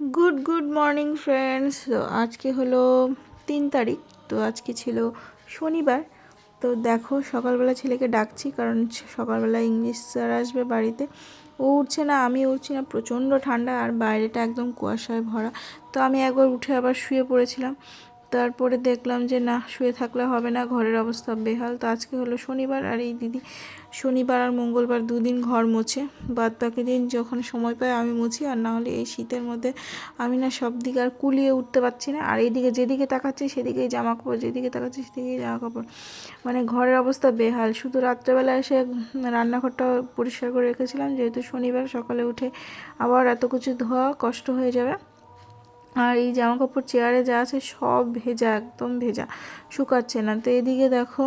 Good good morning friends তো আজকে হলো তিন তারিখ, তো আজকে ছিল শনিবার। তো দেখো, সকালবেলা ছেলেকে ডাকছি কারণ সকালবেলা ইংলিশ স্যার আসবে বাড়িতে। ও উঠছে না, আমি উঠছি না, প্রচণ্ড ঠান্ডা আর বাইরেটা একদম কুয়াশায় ভরা। তো আমি একবার উঠে আবার শুয়ে পড়েছিলাম। তারপরে দেখলাম যে, না, শুয়ে থাকলে হবে না, ঘরের অবস্থা বেহাল। তো আজকে হলো শনিবার আর এই দিদি, শনিবার আর মঙ্গলবার দুদিন ঘর মোছে। বাদ বাকি দিন যখন সময় পাই আমি মুছি, আর না হলে এই শীতের মধ্যে আমি না সব দিকে আর কুলিয়ে উঠতে পারছি না। আর এইদিকে যেদিকে তাকাচ্ছি সেদিকেই জামা কাপড় যেদিকে তাকাচ্ছি সেদিকেই জামা কাপড় মানে ঘরের অবস্থা বেহাল। শুধু রাত্রেবেলা এসে রান্নাঘরটা পরিষ্কার করে রেখেছিলাম। যেহেতু শনিবার সকালে উঠে আবার এত কিছু ধোয়া কষ্ট হয়ে যাবে। আর এই জামা কাপড় চেয়ারে যা আছে সব ভেজা, একদম ভেজা। শুকাচ্ছে না। তো এদিকে দেখো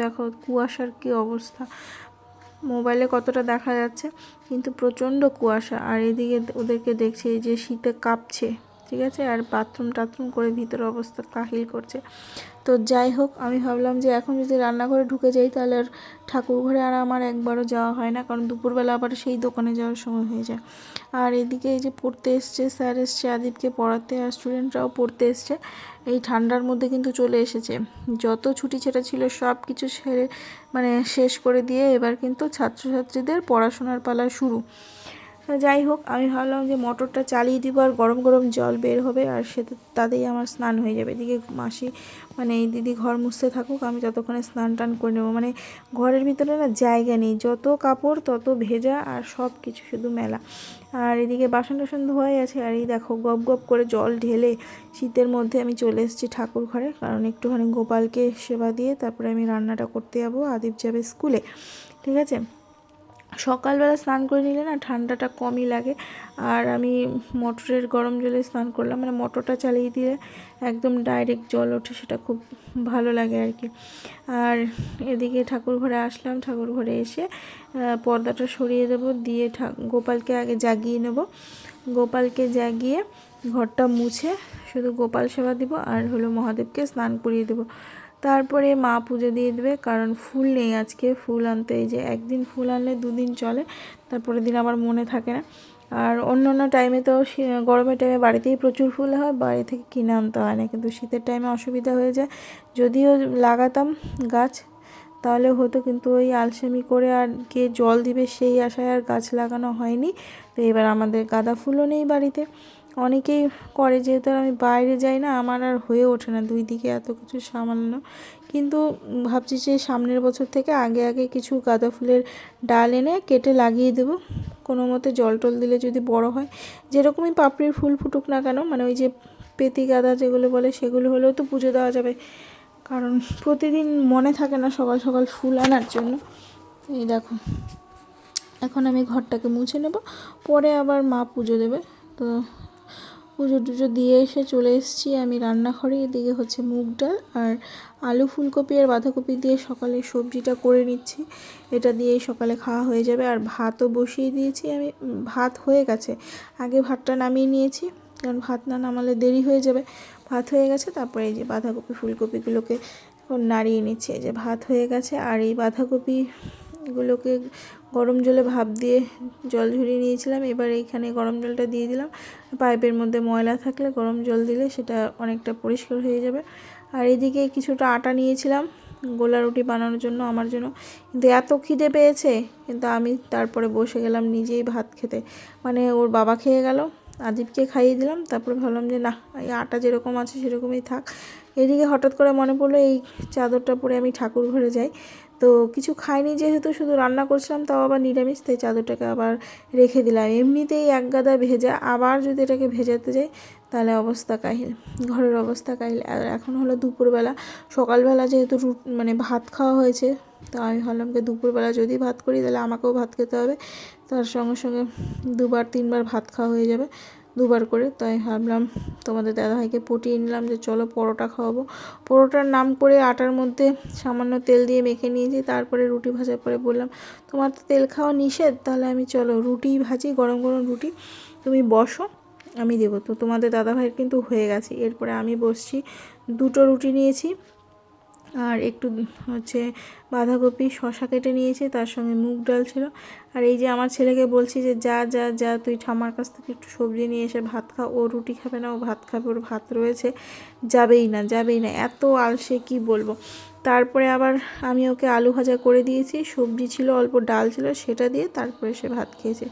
দেখো কুয়াশার কি অবস্থা। মোবাইলে কতটা দেখা যাচ্ছে, কিন্তু প্রচণ্ড কুয়াশা। আর এদিকে ওদেরকে দেখছে যে শীতে কাঁপছে। ঠিক আছে? আর বাথরুম টাথরুম করে ভিতরে অবস্থা কাহিল করছে। তো যাই হোক, আমি ভাবলাম যে এখন যদি রান্নাঘরে ঢুকে যাই, তাহলে আর ঠাকুর ঘরে আর আমার একবারও যাওয়া হয় না, কারণ দুপুরবেলা আবার সেই দোকানে যাওয়ার সময় হয়ে যায়। আর এদিকে এই যে পড়তে এসছে, স্যার এসছে আদিবকে পড়াতে, আর স্টুডেন্টরাও পড়তে এসছে। এই ঠান্ডার মধ্যে কিন্তু চলে এসেছে। যত ছুটি ছেটা ছিল, সব কিছু সেরে মানে শেষ করে দিয়ে এবার কিন্তু ছাত্রছাত্রীদের পড়াশোনার পালা শুরু। যাই হোক, আমি ভাবলাম যে মোটরটা চালিয়ে দিব আর গরম গরম জল বের হবে আর সে তাতেই আমার স্নান হয়ে যাবে। এদিকে মাসি মানে এই দিদি ঘর মুছতে থাকুক, আমি ততক্ষণে স্নান টান করে নেব। মানে ঘরের ভিতরে না জায়গা নেই, যত কাপড় তত ভেজা আর সব কিছু শুধু মেলা। আর এদিকে বাসন টাসন ধোয়াই আছে, আর এই দেখো গপ গপ করে জল ঢেলে শীতের মধ্যে আমি চলে এসেছি ঠাকুর ঘরে, কারণ একটুখানি গোপালকে সেবা দিয়ে তারপরে আমি রান্নাটা করতে যাব আদিপ যাবে স্কুলে, ঠিক আছে? সকালবেলা স্নান করে নিলে না ঠান্ডাটা কমই লাগে। আর আমি মোটরের গরম জলে স্নান করলাম মানে মোটরটা চালিয়ে দিয়ে একদম ডাইরেক্ট জল ওঠে, সেটা খুব ভালো লাগে আর কি। আর এদিকে ঠাকুর ঘরে আসলাম, ঠাকুর ঘরে এসে পর্দাটা সরিয়ে দেবো, দিয়ে গোপালকে আগে জাগিয়ে নেব। গোপালকে জাগিয়ে ঘরটা মুছে শুধু গোপাল সেবা দিব আর হলো মহাদেবকে স্নান করিয়ে দেবো। তারপরে মা পুজো দিয়ে দেবে, কারণ ফুল নেই আজকে। ফুল আনতে এই যে একদিন ফুল আনলে দুদিন চলে তারপরে দিন আমার মনে থাকে না। আর অন্য অন্য টাইমে তো গরমের টাইমে বাড়িতেই প্রচুর ফুল হয়, বাড়ি থেকে কিনে আনতে হয় না। কিন্তু শীতের টাইমে অসুবিধা হয়ে যায়। যদিও লাগাতাম গাছ, তাহলে হতো, কিন্তু ওই আলসেমি করে আর কে জল দিবে সেই আশায় আর গাছ লাগানো হয়নি। তো এবার আমাদের গাঁদা ফুলও নেই বাড়িতে। অনেকেই করে যেহেতু আমি বাইরে যাই না, আমার আর হয়ে ওঠে না। দুই দিকে এত কিছু সামান্য কিন্তু ভাবছি যে সামনের বছর থেকে আগে আগে কিছু গাঁদা ফুলের ডাল এনে কেটে লাগিয়ে দেবো। কোনো মতে জল টল দিলে যদি বড় হয়। যেরকমই পাপড়ির ফুল ফুটুক না কেন মানে ওই যে পেতি গাঁদা যেগুলো বলে, সেগুলো হলেও তো পুজো দেওয়া যাবে। কারণ প্রতিদিন মনে থাকে না সকাল সকাল ফুল আনার জন্য। এই দেখো, এখন আমি ঘরটাকে মুছে নেব। পরে আবার মা পুজো দেবে। তো পুজো টুজো দিয়ে এসে চলে এসেছি আমি রান্নাঘরে, এদিকে হচ্ছে মুগ ডাল আর আলু ফুলকপি আর বাঁধাকপি দিয়ে সকালে সবজিটা করে নিচ্ছি। এটা দিয়েই সকালে খাওয়া হয়ে যাবে আর ভাতও বসিয়ে দিয়েছি আমি। ভাত হয়ে গেছে। আগে ভাতটা নামিয়ে নিয়েছি, কারণ ভাত না নামালে দেরি হয়ে যাবে। ভাত হয়ে গেছে, তারপরে এই যে বাঁধাকপি ফুলকপিগুলোকে নাড়িয়ে নিচ্ছি। এই যে ভাত হয়ে গেছে আর এই বাঁধাকপি এগুলোকে গরম জলে ভাপ দিয়ে জল ঝরিয়ে নিয়েছিলাম। এবার এইখানে গরম জলটা দিয়ে দিলাম। পাইপের মধ্যে ময়লা থাকলে গরম জল দিলে সেটা অনেকটা পরিষ্কার হয়ে যাবে। আর এদিকে কিছুটা আটা নিয়েছিলাম গোলা রুটি বানানোর জন্য আমার জন্য। কিন্তু এত খিদে পেয়েছে, কিন্তু আমি তারপরে বসে গেলাম নিজেই ভাত খেতে। মানে ওর বাবা খেয়ে গেল, আদিবকে খাইয়ে দিলাম। তারপরে ভাবলাম যে না, এই আটা যেরকম আছে সেরকমই থাক। এদিকে হঠাৎ করে মনে পড়ল এই চাদরটা পরে আমি ঠাকুর ঘরে যাই। তো কিছু খাইনি যেহেতু শুধু রান্না করছিলাম, তাও আবার নিরামিষ, তাই চাদরটাকে আবার রেখে দিলাম। এমনিতেই এক গাদা ভেজা, আবার যদি এটাকে ভেজাতে যাই, তাহলে অবস্থা কাহিল। ঘরের অবস্থা কাহিল। আর এখন হলো দুপুরবেলা। সকালবেলা যেহেতু রুট মানে ভাত খাওয়া হয়েছে, তো আমি ভাবলাম যে দুপুরবেলা যদি ভাত করি, তাহলে আমাকেও ভাত খেতে হবে। তার সঙ্গে সঙ্গে দুবার, তিনবার ভাত খাওয়া হয়ে যাবে। দুবার করে, তাই ভাবলাম তোমাদের দাদাভাইকে পটিয়ে নিলাম যে চলো পরোটা খাওয়াবো। পরোটার নাম করে আটার মধ্যে সামান্য তেল দিয়ে মেখে নিয়েছি, তারপরে রুটি ভাজার পরে বললাম, তোমার তো তেল খাওয়া নিষেধ, তাহলে আমি চলো রুটি ভাজি, গরম গরম রুটি, তুমি বসো, আমি দেবো। তো তোমাদের দাদাভাইয়ের কিন্তু হয়ে গেছে। এরপরে আমি বসছি, দুটো রুটি নিয়েছি আর একটু হচ্ছে বাঁধাকপি শশা কেটে নিয়েছি, তার সঙ্গে মুগ ডাল ছিল। আর এই যে আমার ছেলেকে বলছি যে, যা যা যা, তুই ঠামার কাছ থেকে একটু সবজি নিয়ে এসে ভাত খা, ও রুটি খাবে না, ও ভাত খাবে, ওর ভাত রয়েছে, যাবেই না যাবেই না, এত আলসে কি বলব? তারপরে আবার আমি ওকে আলু ভাজা করে দিয়েছি, সবজি ছিল, অল্প ডাল ছিল, সেটা দিয়ে তারপরে সে ভাত খেয়েছে।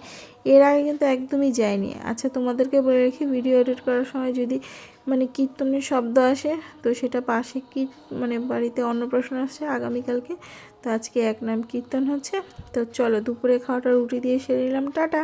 এর আগে কিন্তু একদমই যায়নি। আচ্ছা তোমাদেরকে বলে রেখি, ভিডিও এডিট করার সময় যদি মানে কীর্তনের শব্দ আসে, তো সেটা পাশে কি মানে বাড়িতে অন্নপ্রাশন আসছে আগামীকালকে, তো আজকে এক নাম কীর্তন হচ্ছে। তো চলো দুপুরে খাওয়াটা রুটি দিয়ে সেরে নিলাম, টাটা।